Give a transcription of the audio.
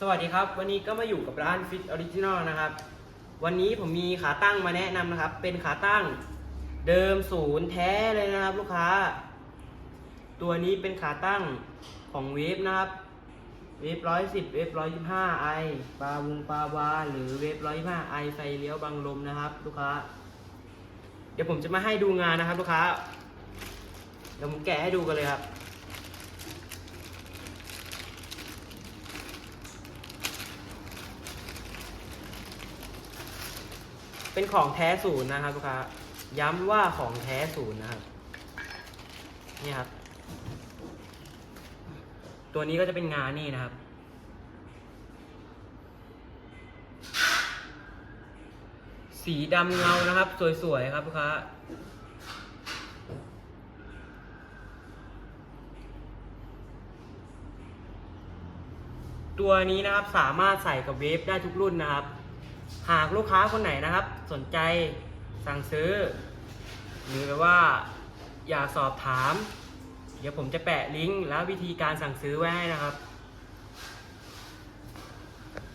สวัสดีครับ วันนี้ก็มาอยู่กับร้าน Fit Original นะครับ วันนี้ผมมีขาตั้งมาแนะนำนะครับ เป็นขาตั้งเดิมศูนย์แท้เลยนะครับ ลูกค้า ตัวนี้เป็นขาตั้งของเวฟนะครับ เวฟร้อยสิบเวฟร้อยยี่ห้าไอปลาวงปลาวาหรือเวฟร้อยยี่ห้าไอไฟเลี้ยวบังลมนะครับ ลูกค้า เดี๋ยวผมจะมาให้ดูงานนะครับ ลูกค้า เดี๋ยวผมแกะให้ดูกันเลยครับ เป็นของแท้ศูนย์นะครับลูกค้าย้ำว่าของแท้ศูนย์นะครับนี่ครับ ตัวนี้ก็จะเป็นงานนี่นะครับ สีดำเงานะครับ สวยๆครับลูกค้าตัวนี้นะครับสามารถใส่กับเวฟได้ทุกรุ่นนะครับ หากลูกค้าคนไหนนะครับ สนใจสั่งซื้อ หรือว่าอยากสอบถาม เดี๋ยวผมจะแปะลิงก์และวิธีการสั่งซื้อไว้ให้นะครับ